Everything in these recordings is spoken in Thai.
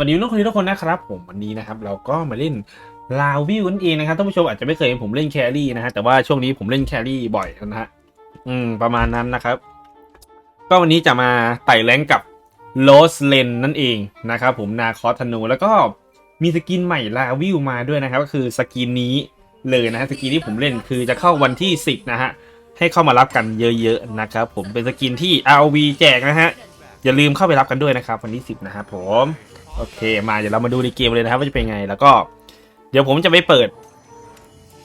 วันนี้ทุกคนทุกคนนะครับผมวันนี้นะครับเราก็มาเล่นลาวิวนั่นเองนะครับท่านผู้ชมอาจจะไม่เคยเห็นผมเล่นแครี่นะฮะแต่ว่าช่วงนี้ผมเล่นแครี่บ่อยนะฮะอืมประมาณนั้นนะครับ ก็วันนี้จะมาไต่แรงกับโลสเลนนั่นเองนะครับผมนาคอธนูแล้วก็มีสกินใหม่ลาวิวมาด้วยนะครับ ก็คือสกินนี้เลยนะฮะสกินที่ผมเล่นคือจะเข้าวันที่ 10 นะฮะให้เข้ามารับกันเยอะๆนะครับผมเป็นสกินที่ RV แจกนะฮะอย่าลืมเข้าไปรับกันด้วยนะครับวันที่10นะครับผม โอเค มาเดี๋ยวเรามาดูในเกมเลยนะครับว่าจะเป็นไง แล้วก็ เดี๋ยวผมจะไปเปิด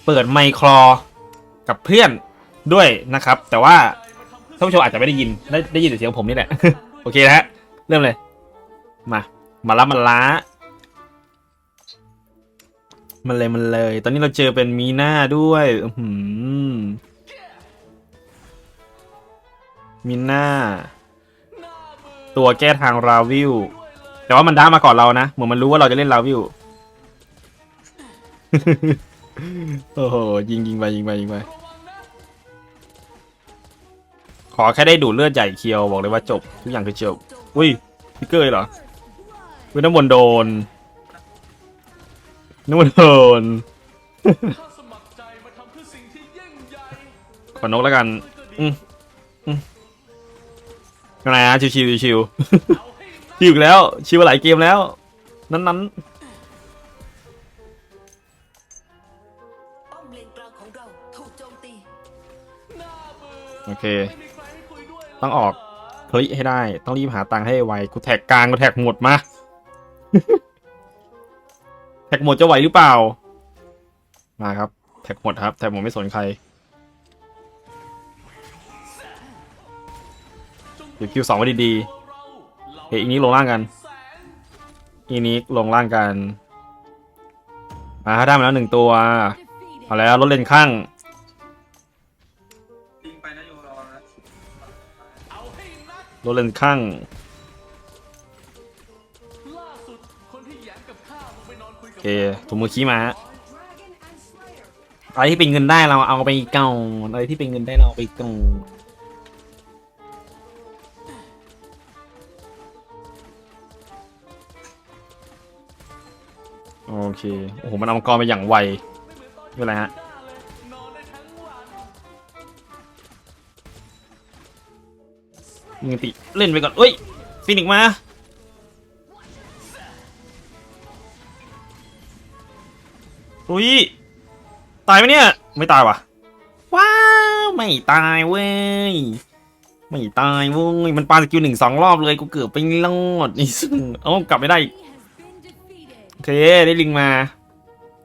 เปิดไมค์คลอกับเพื่อนด้วยนะครับ แต่ว่าท่านผู้ชมอาจจะไม่ได้ยิน ได้ได้ยินแต่เสียงผมนี่แหละ โอเคนะฮะ เริ่มเลย มา มารับมันล้า มันเลยมันเลย ตอนนี้เราเจอเป็นมีหน้าด้วยอืมีหน้า ตัวแก้ทางราวิว แต่ว่ามันด้ามาก่อนเรานะ เหมือนมันรู้ว่าเราจะเล่นราวิวโอ้โหยิงยิงไปยิงไปยิงไปขอแค่ได้ดูดเลือดใหญ่เคียวบอกเลยว่าจบ ทุกอย่างคือจบ อุ้ยพิกเกอร์เหรออุ้ยน้ำมนโดนน้ำมนโดนขอนกแล้วกัน อืมอืมอะไรนะชิวชิวชิว ชิวอีกแล้ว ชิวหลายเกมแล้ว นั้นนั้นโอเค ต้องออกเฮ้ยให้ได้ ต้องรีบหาตังค์ให้ไว กูแท็กกลางกูแท็กหมดมา แท็กหมดจะไหวหรือเปล่า มาครับ แท็กหมดครับ แท็กหมดไม่สนใครเดี๋ยวคิวสองไว้ดีๆ เฮ้ยอีนี้ลงล่างกัน อีนี้ลงล่างกัน มาได้มาแล้วหนึ่งตัว เอาแล้วรถเลนข้างรอนะเรถเลนข้างล่าสุดคนที่แหยงกับข้าลงไปนอนคุยโอเคถุงมือขี้มาฮะอะไรที่เป็นเงินได้เราเอาไปเก่าอะไรที่เป็นเงินได้เราเอาไปเก่า เค โอ้โห มันเอามังกรไปอย่างไวไม่เป็นไรฮะหน้าเลยนอนได้ทั้งวันมึงติ เล่นไปก่อนเอ้ยฟินิกซ์มาอุ้ย ตายไหมเนี่ย ไม่ตายว่ะ ว้าว ไม่ตายเว้ย ไม่ตายเว้ย มันปาสกิลหนึ่งสองรอบเลย กูเกือบไปรอดนี่ซึ่งเอ้ากลับไม่ได้อีกโอ เคได้ลิงมา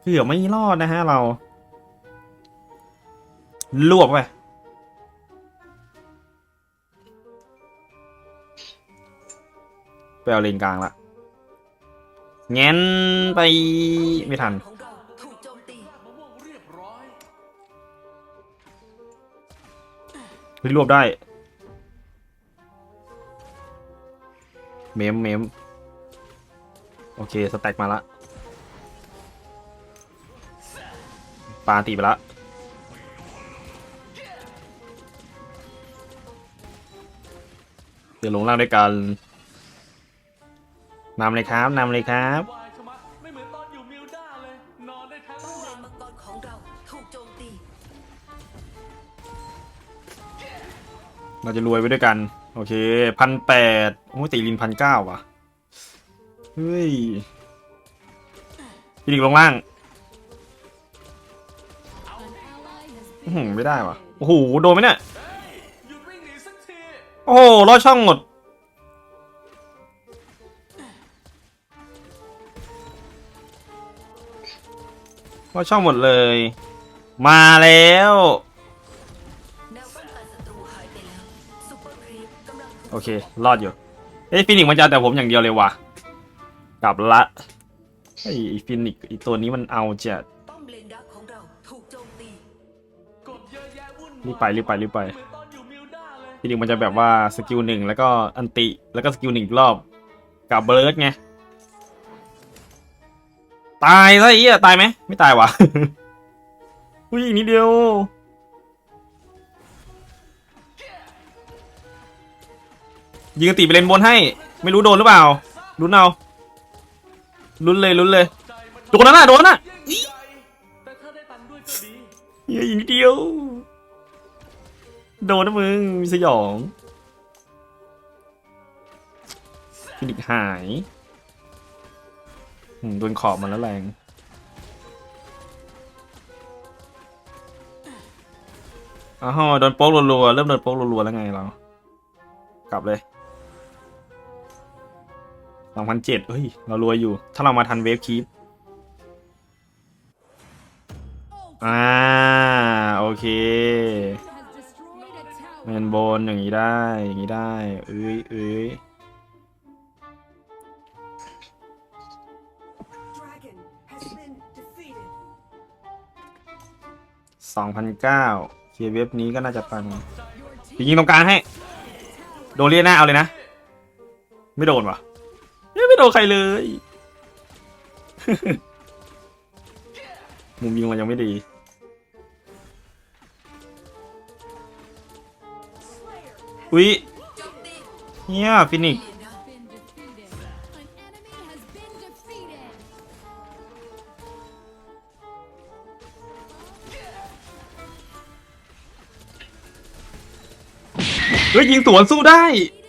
เกือบไม่รอดนะฮะเรา รวบไปไปเอาเลนกลางละงั้นไปไม่ทันของเราถูกโจมตีมะม่วงเรียบร้อยเฮ้ยรวบได้ เมมเมม โอเค สแต็กมาละปาตีไปละเดี๋ยวลงล่างด้วยกันนำเลยครับนำเลยครับเราจะรวยไปด้วยกัน โอเคพันแปดโอ้ตีลินพันเก้าว่ะ เฮ้ยฟินิกซ์ลงล่างอื้อหือไม่ได้ว่ะโอ้โหโดนไหมเนี่ยหยุดวิ่งหนีสักทีโอ้โหรอดช่องหมดรอดช่องหมดเลย มาแล้วแนวป้องกันศัตรูหายไปแล้วซูเปอร์ครีปกำลังถูกโอเครอดอยู่เอ้ยฟินิกซ์มันจะเอาแต่ผมอย่างเดียวเลยว่ะ กลับละไอ้ฟินิกไอีตัวนี้มันเอาจัดป้อมเลนดักของเราถูกโจมตีกดเยอะแยะวุ่นวายรีบไปรีบไปรีบไปเด้าเลยฟินิกมันจะแบบว่าสกิลหนึ่งแล้วก็อันติแล้วก็สกิลหนึ่งรอบกับเบิร์ดไงตายซะไอ้เหี้ยตายไหมไม่ตายวะอุ้ยนิดเดียวยิงติไปเลนบนให้ ไม่รู้โดนหรือเปล่ารู้นเอา ลุ้นเลยลุ้นเลยโดนนะน่ะโดนน้าเฮ้ยอีกนิดเดียว โดนนะมึงมีสยองฟินิกหายโดนขอบมันแล้วแรงอ้าวโดนโป๊กรัวๆเริ่มโดนโป๊กรัวๆแล้วไงเรา กลับเลย องพันเจ็ดเฮ้ย เรารวยอยู่ ถ้าเรามาทันเวฟคีปอ่า โอเค has destroyed a tower. เมนบนอย่างนี้ได้ อย่างนี้ได้ เอ้ยเอ้ยสองพันเก้าเคียเว็บนี้ก็น่าจะปังยิงตรงกลางให้ โดนเรียกหน้าเอาเลยนะ ไม่โดนวะ โดนใครเลย มุมยิงมันยังไม่ดีอุ๊ยเนี่ยฟินิกด้ว Been defeated. An enemy has been defeated. เฮ้ยยิงสวนสู้ได้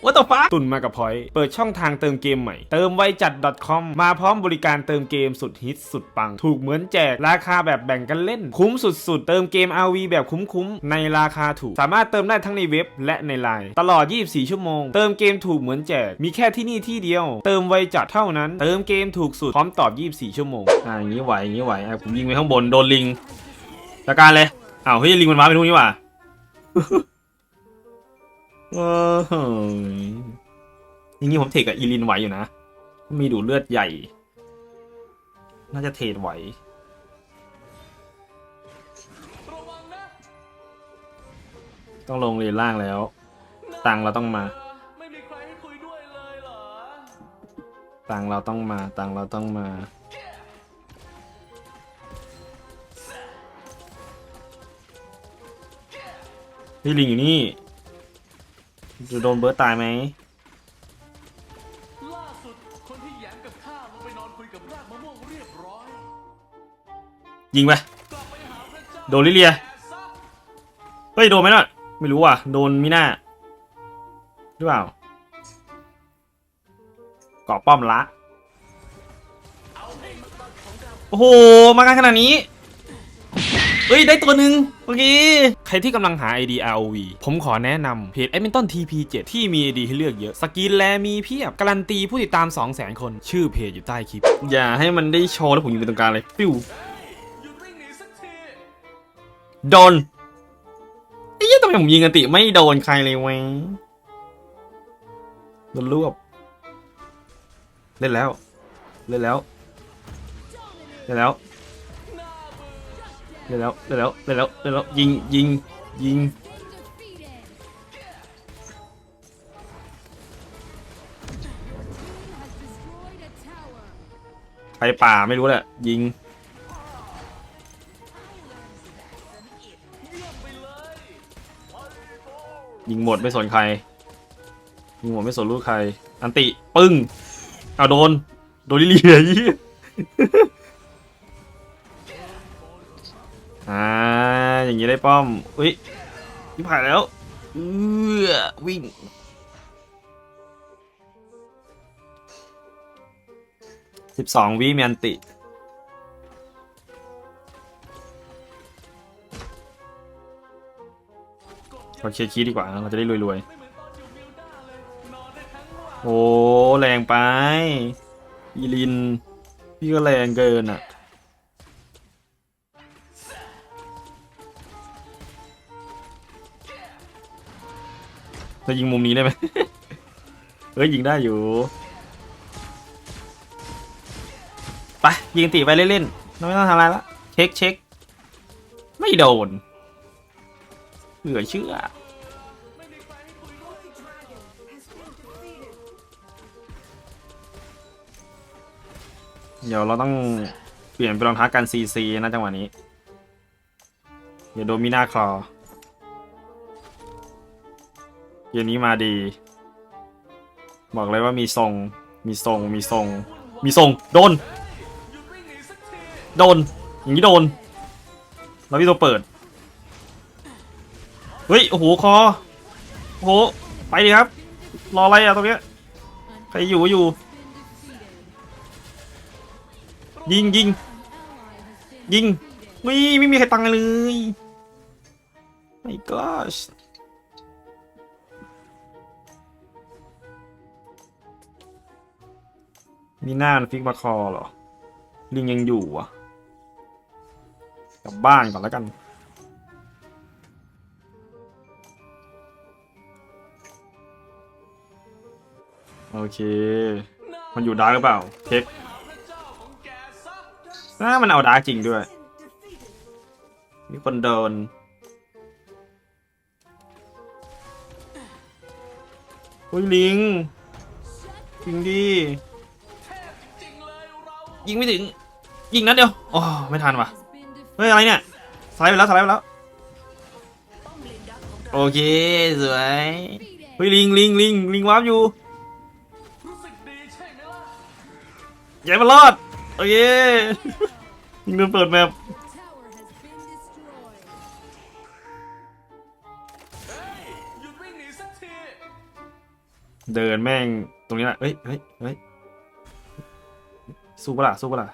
What the fuck ตุนมากับพอยเปิดช่องทางเติมเกมใหม่ เติมไวจัด .com มาพร้อมบริการเติมเกมสุดฮิตสุดปัง ถูกเหมือนแจก ราคาแบบแบ่งกันเล่น คุ้มสุดๆ เติมเกม RV แบบคุ้มๆ ในราคาถูก สามารถเติมได้ทั้งในเว็บและในไลน์ตลอด 24 ชั่วโมง เติมเกมถูกเหมือนแจก มีแค่ที่นี่ที่เดียว เติมไวจัดเท่านั้น เติมเกมถูกสุดพร้อมตอบ 24 ชั่วโมง อ่าอย่างนี้ไหวอย่างนี้ไหวอะผมยิงไปข้างบนโดนลิงจัดการเลยอ้าวเฮ้ยลิงมันว้าไปทุกนี้ว่ะ เออเฮ้ยอย่างนี้ผมเทรดกับอีลินไหวอยู่นะมีดูเลือดใหญ่ น่าจะเทรดไหวต้องลงเลนล่างแล้ว ตังเราต้องมาตังเราต้องมา ตังเราต้องมาพี่ลิงอยู่นี่ จะโดนเบิร์ตตายไหมล่าสุดคนที่แหยมกับข้าลงไปนอนคุยกับรากมะม่วงเรียบร้อยยิงไป กลับไปหาพระเจ้าโดนลิเลีย แอซะเฮ้ยโดนไหมน่ะไม่รู้ว่ะโดนมิน่าหรือเปล่าเกาะป้อมละโอ้โหมากันขนาดนี้เฮ้ยได้ตัวหนึ่งโอเค ใครที่กำลังหา ID ROV ผมขอแนะนำเพจ a d m i n t o n TP7 ที่มี ID ให้เลือกเยอะ สกินแลมีเพียบ การันตีผู้ติดตาม 200,000 คน ชื่อเพจอยู่ใต้คลิป อย่าให้มันได้โชว์แล้วผมยิงไปตรงกลางเลยปิ้วโดนไอ้เหี้ยทำไมผมยิงกันติไม่โดนใครเลยวะโดนรวบเล่นแล้ว เล่นแล้ว เล่นแล้ว เล่นแล้วเล่นแล้วเล่นแล้วเล่นแล้วยิงยิงยิงไปป่าไม่รู้แหละยิงยิงหมดไม่สนใครยิงหมดไม่สนลูกใคร อันติปึ้งเอาโดน โดนลิเลียยี่ อย่างนี้ได้ป้อม อุ้ยที่ผ่านแล้วเออวิ่ง สิบสองวิมีอันติเราเคลียร์คีดีกว่า เราจะได้รวยไม่เหมือนตอนอยู่มิวยนอนได้ทั้งวันๆโอ้แรงไป อีลิน พี่ก็แรงเกินอะ จะยิงมุมนี้ได้ไหม เอ้ยยิงได้อยู่ ไป ยิงตีไปเล่นๆไม่ต้องทำอะไรละ เช็คเช็ค ไม่โดน เหลือเชื่อ เดี๋ยวเราต้องเปลี่ยนเป็นรองเท้ากันซีซีนะจังหวะนี้ เดี๋ยวโดมิน่าคลอ เกมนี้มาดี บอกเลยว่ามีทรง มีทรง มีทรง มีทรง โดน โดน อย่างนี้โดน แล้วพี่ตัวเปิด เฮ้ย โอ้โห คอ โอ้โห ไปดิครับ รออะไรอะตรงเนี้ย ใครอยู่อยู่ ยิงยิง ยิง ไม่ไม่มีใครตังเลยไม่ gosh มีหน้ามันฟิกมาคอเหรอ ลิงยังอยู่อะ กลับบ้านก่อนแล้วกัน โอเค มันอยู่ดาร์กหรือเปล่าเช็คไปหาพระเจ้าของแกน่ามันเอาดาร์กจริงด้วย มีคนโดนอุ้ยลิงยิงดี ยิงไม่ถึง ยิงนัดเดียวอ๋อไม่ทันว่ะเฮ้ยอะไรเนี่ยสไลด์ไปแล้วสไลด์ไปแล้วป้อมเลนดักของเราโอเคสวยเฮ้ยลิงลิงลิงลิงวาร์ปอยู่รู้สึกดีใช่ไหมล่ะอย่าให้มันรอดโอเคยิงโดนเปิดแมปเฮ้ยหยุดวิ่งหนีสักทีเดินแม่งตรงนี้แหละเฮ้ยเฮ้ยเฮ้ย สู้ปะล่ะสู้ปะล่ะ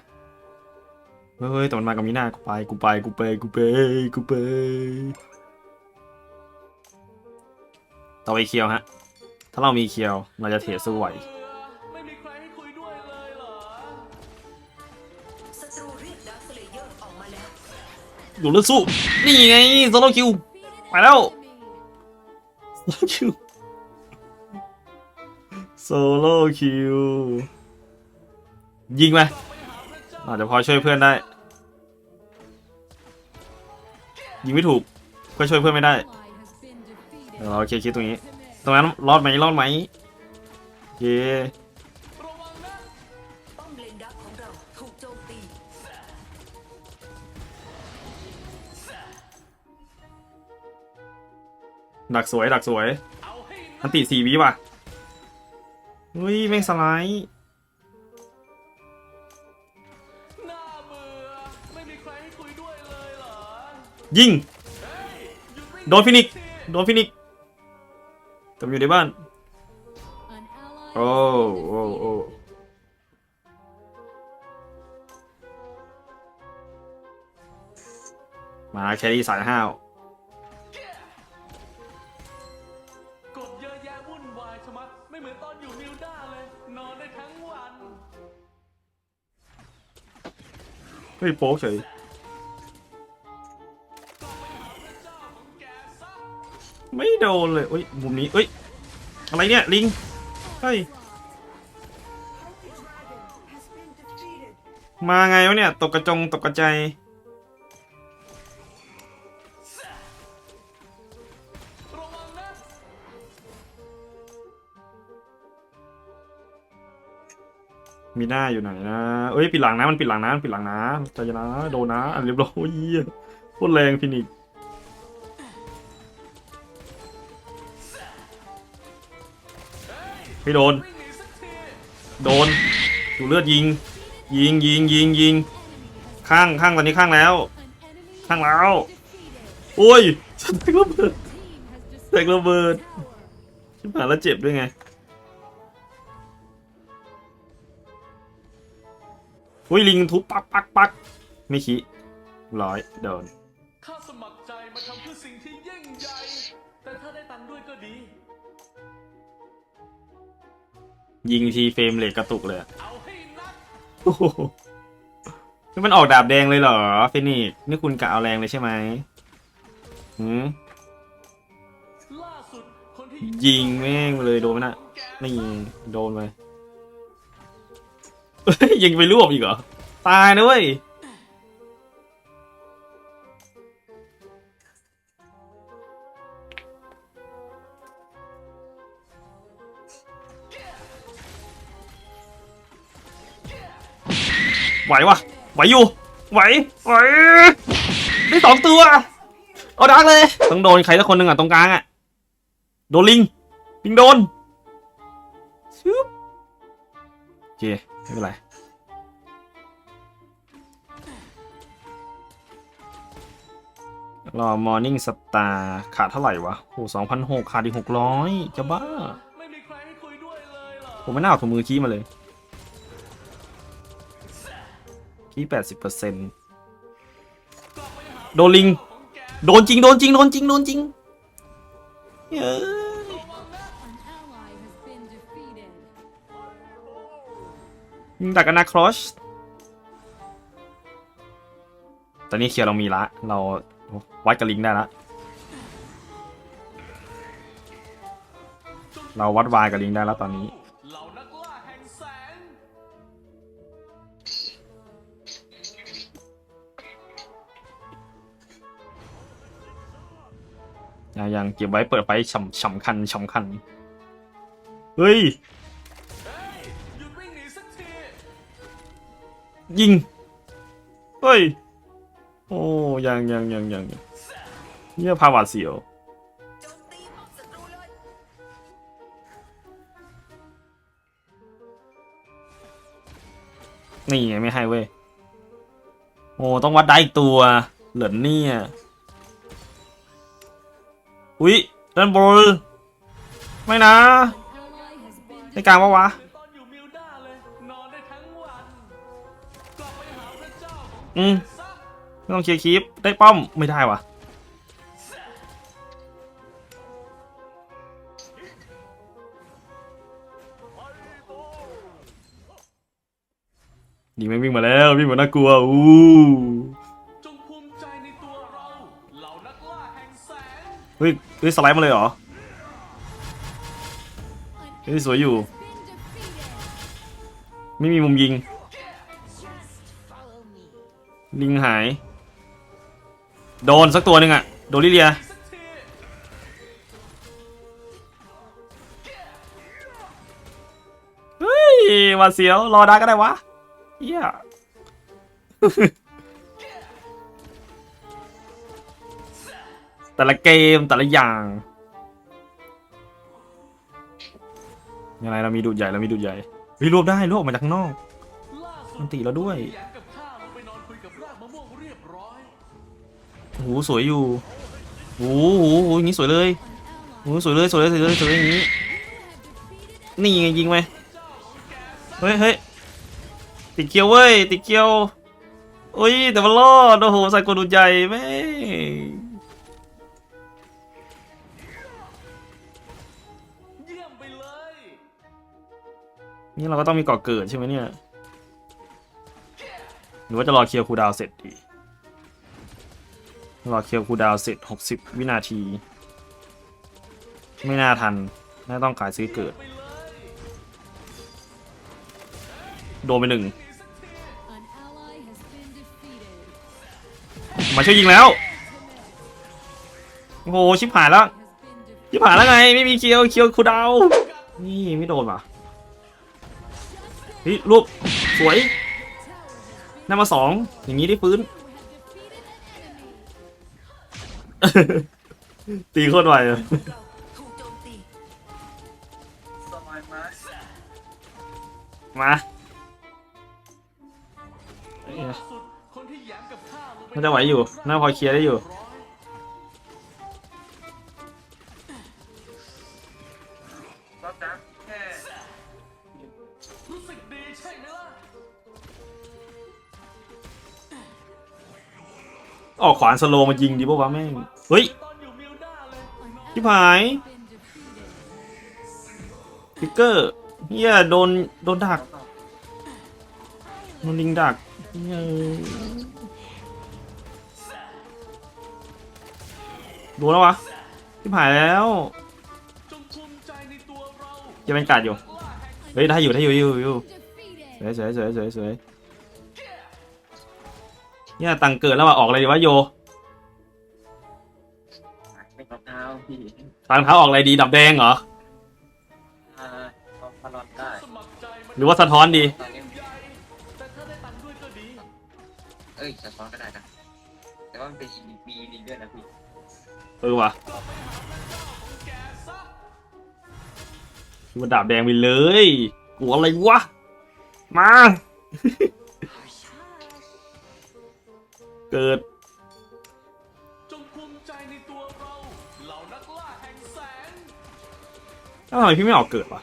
เฮ้ยแต่มันมากับมีหน้ากูไปกูไปกูไปกูไปกูไปต่อไปเคียวฮะ ถ้าเรามีเคียวเราจะเทสู้ไหวอไห้คุยด้วยเลยเหรอศัตรูเรียกดักเลเยอร์ออกมาแล้วอยู่เลือดสู้ นี่ไงโซโลคิวไปแล้วโซโลคิวโซโลคิว ยิงไปอาจจะพอช่วยเพื่อนได้ ยิงไม่ถูกก็ช่วยเพื่อนไม่ได้เดี๋ยวเราเคลียร์คิดตรงนี้ ตรงนั้นรอดไหมรอดไหมเคดักสวยดักสวยอันติสี่วิว่ะเฮ้ยแม่งสไลด์ ยิงเฮ้ยหยุดวิ่งโดนฟินิกซ์สัทีโดนฟินิกซ์แต่มันอยู่ในบ้าน โอ้โอ้โอ้มาแครี่สายห้าวกดเยอะแยะวุ่นวายชะมัดไม่เหมือนตอนอยู่นิวด้าเลย นอนได้ทั้งวัน เฮ้ยโป๊กเฉย โดนเลยเอ้ยมุมนี้เอ้ยอะไรเนี่ยลิงเฮ้ยมาไงวะเนี่ยตกกระจงตกกระใจายมีหน้าอยู่ไหนนะ เอ้ยปิดหลังนะมันปิดหลังนะมันปิดหลังนะใจนะโดนนะอันเรียบร้อยโอ้ยเหี้ยโคตรแรงฟินิก ไม่โดน โดนดูเลือดยิง ยิงยิงยิงยิง ข้างข้างตอนนี้ข้างแล้ว ข้างแล้ว โอ้ยแตกระเบิดแตกระเบิดชิบหายแล้วเจ็บด้วยไงอุ้ยลิงทุบปักปักปักไม่ขี้ร้อยโดน ยิงทีเฟรมเลทกระตุกเลยอะเอาให้นักโอ้โหนี่มันออกดาบแดงเลยเหรอเฟนิกซ์นี่คุณกะเอาแรงเลยใช่ไหมหืมยิงแม่งเลยโดนไหมนะนี่โดนไปยยิงไปรวบอีกเหรอ ตายนะเว้ย ไหววะไหวอยู่ ไหว ไหว ได้สองตัว เอาดังเลย ต้องโดนใครสักคนหนึ่งอะตรงกลางอะ โดนลิง ลิงโดนซึบโอเคไม่เป็นไร รอมอร์นิ่งสตาร์ขาดเท่าไหร่วะโอ้สองพันหกขาดอีกหกร้อยจะบ้า ผมไม่น่าเอาถุงมือขี้มาเลย ขี้แปดสิบเปอร์เซ็นต์โดนลิง โดนจริง โดนจริง โดนจริง โดนจริงเย้ยระวังนะ An ally has been defeated. ยิงดักอนาครอชตอนนี้เคลียร์เรามีละ เราวัดกับลิงได้ละ เราวัดวายกับลิงได้แล้วตอนนี้ ยังยังเก็บไว้เปิดไฟฉ่ำฉ่ำคันฉ่ำคัน เฮ้ย ยิง เฮ้ย โอ้ยังยังยังยังเนี่ยพาหวาดเสียวนี่ไงไม่ให้เว้ย โอ้ ต้องวัดได้อีกตัว เหลือเนี่ย อุ๊ยด้านบนไม่นะในกลางปะวะวะอืมไม่ต้องเคลียร์คลิปได้ป้อมไม่ได้วะดีไม่งวิ่งมาแล้ววิ่งมาน่ากลัวอู้ เฮ้ยเฮ้ยสไลด์มาเลยเหรอเฮ้ยสวยอยู่ ไม่มีมุมยิง ลิงหาย โดนสักตัวหนึ่งอะโดนลิเลียเฮ้ยหวาเสียว รอได้ก็ได้วะเฮีย แต่ละเกมแต่ละอย่างยังไงเรามีดูดใหญ่เรามีดูดใหญ่เฮ้ยรวบได้รวบออกมาจากข้างนอก มันตีเราด้วยโอ้โหสวยอยู่โอ้โหโหอย่างนี้สวยเลยโอ้โหสวยเลยสวยเลยสวยเลยสวยเลยอย่างนี้ นี่ไงยิงไหมเฮ้ยเฮ้ยติดเกียวเว้ยติดเกียวโอ้ยแต่มันรอดโอ้โหใส่กดดูดใหญ่แม่ง นี่เราก็ต้องมีเกาะเกิดใช่ไหมเนี่ย หรือว่าจะรอเคลียร์คูดาวเสร็จดี รอเคลียร์คูดาวเสร็จ 60 วินาที ไม่น่าทัน น่าต้องขายซื้อเกิด โดนไปหนึ่ง มาช่วยยิงแล้ว โอ้โห ชิบหายแล้ว ชิบหายแล้วไง ไม่มีเคียวเคียวคูดาว นี่ไม่โดนว่ะ ฮ้ยรูปสวยได้มาสองอย่างนี้ได้ฟื้น You have defeated an enemy. ตีโคตรไวอะเราถูกโจมตีมาล่าสุดคนที่แย้มกับข้าลงไปน่าจะไหวอยู่ น่าพอเคลียร์ได้อยู่ ออกขวานสโลมายิงดีป่าวะแม่งเฮ้ยตอนอยู่มิลด้าย An ชิบ ally หายฟิกเกอร์เฮียโดนโดนดักโดนลิงดักเหี้ยโดนแล้ววะชิบหายแล้วจะเป็นการ์ดอยู่เฮ้ยได้อยู่ได้อยู่อยู่อยู่สวยสวยสวยสวย เนี่ยตังค์เกิดแล้วว่ะออกอะไรดีวะโยเป็นรองเท้าพี่ตังเท้าออกอะไรดีดับแดงเหรอ อ่าต้องพลอนได้สมัครใจมันหรือว่าสะท้อนดี ตอนนี้ใหญ่แต่ถ้าได้ตังค์ด้วยก็ดีเอ้ยสะท้อนก็ได้นะ แต่ว่ามันเป็นมีลิงด้วยนะพี่เออว่ะกลับไปหาพระเจ้าของแกซะคือมันดาบแดงไปเลยกลัวอะไรวะ มา เกิด จงภูมิใจในตัวเราเหล่านักล่าแห่งแสง ถ้าทำไมพี่ไม่ออกเกิดวะ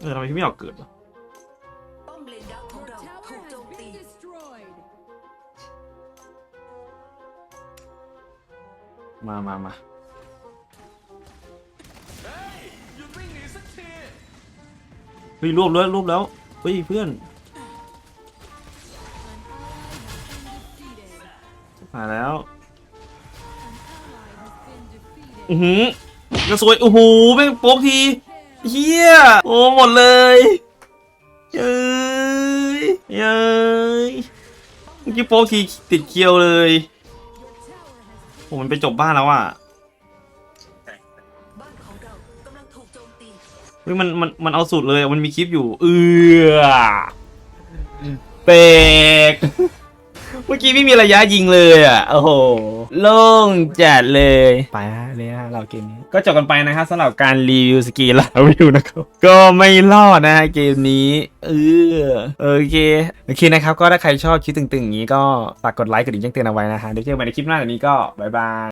เออทำไมพี่ไม่ออกเกิดวะป้อมามามามาเฮ้ยรวบแล้วรวบแล้วเฮ้ยเพื่อน อือหือกระสวยโอ้โหแม่งโป๊กที Kill. เฮียโอ้หมดเลยเย้ยเย้ยเมื่อกี้โป๊กทีติดเคียวเลย Your tower has โอ้มันไปจบบ้านแล้วอะบ้านของเรากำลังถูกโจมตีเฮ้ยมันมันมันเอาสุดเลยอะมันมีคลิปอยู่ เออเปก เมื่อกี้ไม่มีระยะยิงเลยอะ โอ้โห โล่งจัดเลย ไปฮะเลยฮะเราเกมนี้ ก็จบกันไปนะครับสำหรับการรีวิวสกีลาวิวนะครับ ก็ไม่รอดนะฮะเกมนี้ เออโอเค โอเคนะครับ ก็ถ้าใครชอบคลิปตึงๆ อย่างนี้ก็ฝากกดไลค์กดดิ่งแจ้งเตือนเอาไว้นะฮะเดี๋ยวเจอกันใหม่ในคลิปหน้าแบบนี้ก็บายบาย